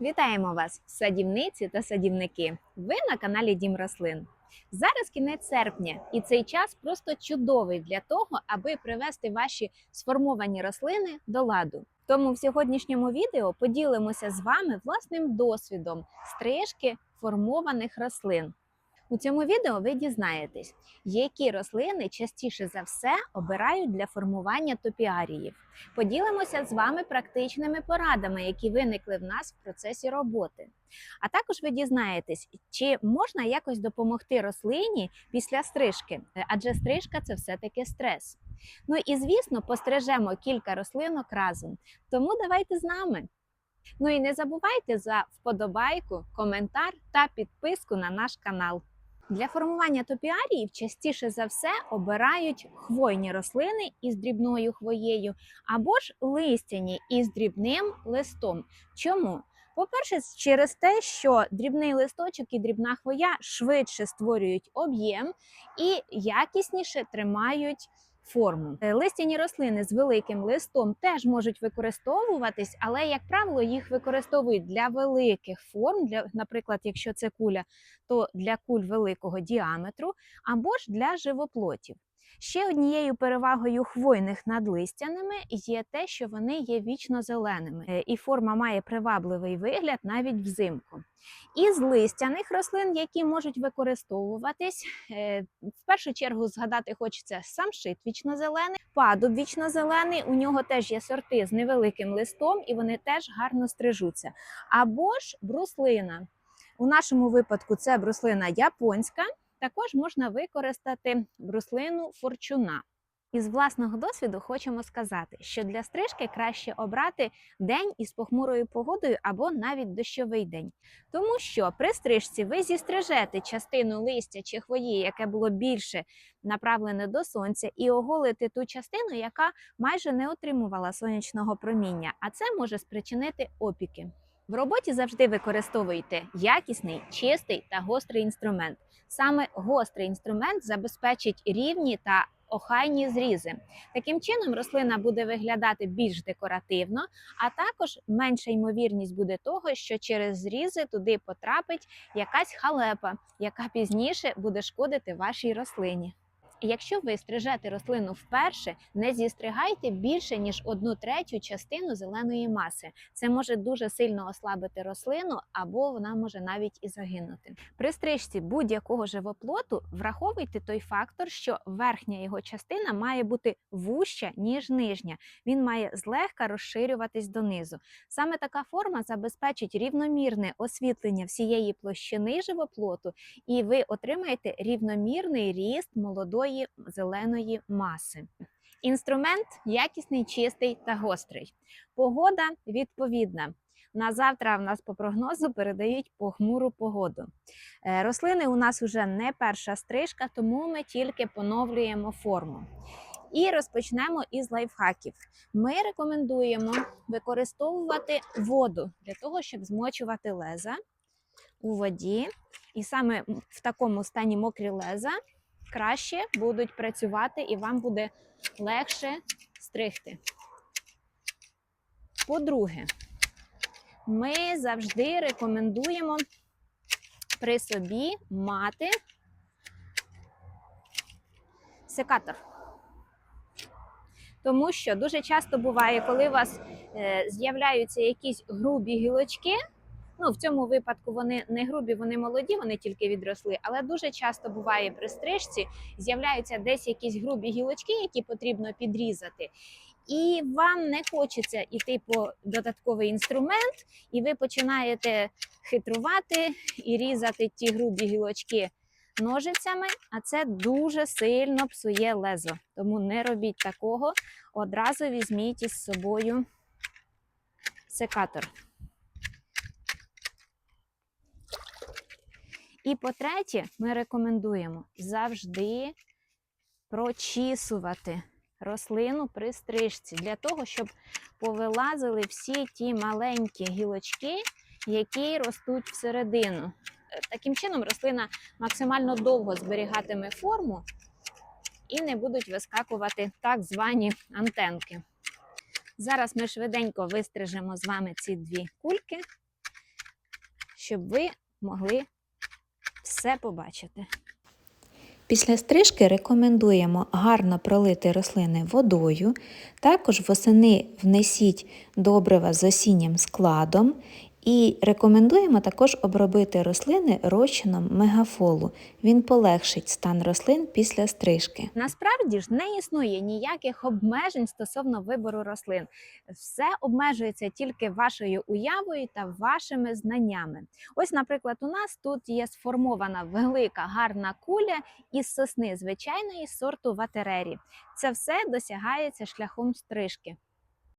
Вітаємо вас, садівниці та садівники. Ви на каналі Дім Рослин. Зараз кінець серпня, і цей час просто чудовий для того, аби привести ваші сформовані рослини до ладу. Тому в сьогоднішньому відео поділимося з вами власним досвідом стрижки формованих рослин. У цьому відео ви дізнаєтесь, які рослини частіше за все обирають для формування топіаріїв. Поділимося з вами практичними порадами, які виникли в нас в процесі роботи. А також ви дізнаєтесь, чи можна якось допомогти рослині після стрижки, Е, адже стрижка це все-таки стрес. Ну і звісно, пострижемо кілька рослинок разом. Тому давайте з нами. Ну і не забувайте за вподобайку, коментар та підписку на наш канал. Для формування топіаріїв частіше за все обирають хвойні рослини із дрібною хвоєю або ж листяні із дрібним листом. Чому? По-перше, через те, що дрібний листочок і дрібна хвоя швидше створюють об'єм і якісніше тримають форму. Е, Листяні рослини з великим листом теж можуть використовуватись, але, як правило, їх використовують для великих форм, для, наприклад, якщо це куля, то для куль великого діаметру, або ж для живоплотів. Ще однією перевагою хвойних над листяними є те, що вони є вічно зеленими, е, і форма має привабливий вигляд навіть взимку. Із листяних рослин, які можуть використовуватись, е, в першу чергу згадати хочеться самшит вічно-зелений, падуб вічно-зелений. У нього теж є сорти з невеликим листом, і вони теж гарно стрижуться. Або ж бруслина. У нашому випадку це бруслина японська. Також можна використати бруслину форчуна. Із власного досвіду хочемо сказати, що для стрижки краще обрати день із похмурою погодою або навіть дощовий день. Тому що при стрижці ви зістрижете частину листя чи хвої, яке було більше направлене до сонця, і оголите ту частину, яка майже не отримувала сонячного проміння, а це може спричинити опіки. В роботі завжди використовуйте якісний, чистий та гострий інструмент. Саме гострий інструмент забезпечить рівні та охайні зрізи. Таким чином, рослина буде виглядати більш декоративно, а також менша ймовірність буде того, що через зрізи туди потрапить якась халепа, яка пізніше буде шкодити вашій рослині. Якщо ви стрижете рослину вперше, не зістригайте більше ніж одну третю частину зеленої маси. Це може дуже сильно ослабити рослину, або вона може навіть і загинути. При стрижці будь-якого живоплоту враховуйте той фактор, що верхня його частина має бути вужча, ніж нижня. Він має злегка розширюватись донизу. Саме така форма забезпечить рівномірне освітлення всієї площини живоплоту, і ви отримаєте рівномірний ріст молодої зеленої маси. Інструмент якісний, чистий та гострий. Погода відповідна. На завтра в нас по прогнозу передають похмуру погоду. Е, Рослини у нас вже не перша стрижка, тому ми тільки поновлюємо форму. І розпочнемо із лайфхаків. Ми рекомендуємо використовувати воду для того, щоб змочувати леза у воді. І саме в такому стані мокрі леза краще будуть працювати і вам буде легше стригти. По-друге, ми завжди рекомендуємо при собі мати секатор. Тому що дуже часто буває, коли у вас е, з'являються якісь грубі гілочки, Ну, в цьому випадку вони не грубі, вони молоді, вони тільки відросли. Але дуже часто буває при стрижці, з'являються десь якісь грубі гілочки, які потрібно підрізати. І вам не хочеться йти по додатковий інструмент, і ви починаєте хитрувати і різати ті грубі гілочки ножицями, а це дуже сильно псує лезо. Тому не робіть такого. Одразу візьміть із собою секатор. І по-третє, ми рекомендуємо завжди прочісувати рослину при стрижці для того, щоб повилазили всі ті маленькі гілочки, які ростуть всередину. Е, Таким чином, рослина максимально довго зберігатиме форму і не будуть вискакувати так звані антенки. Зараз ми швиденько вистрижемо з вами ці дві кульки щоб ви могли все побачите. Після стрижки рекомендуємо гарно пролити рослини водою. Також восени внесіть добрива з осіннім складом. І рекомендуємо також обробити рослини розчином мегафолу. Він полегшить стан рослин після стрижки. Насправді ж не існує ніяких обмежень стосовно вибору рослин. Все обмежується тільки вашою уявою та вашими знаннями. Ось, наприклад, у нас тут є сформована велика гарна куля із сосни звичайної сорту ватерері. Це все досягається шляхом стрижки.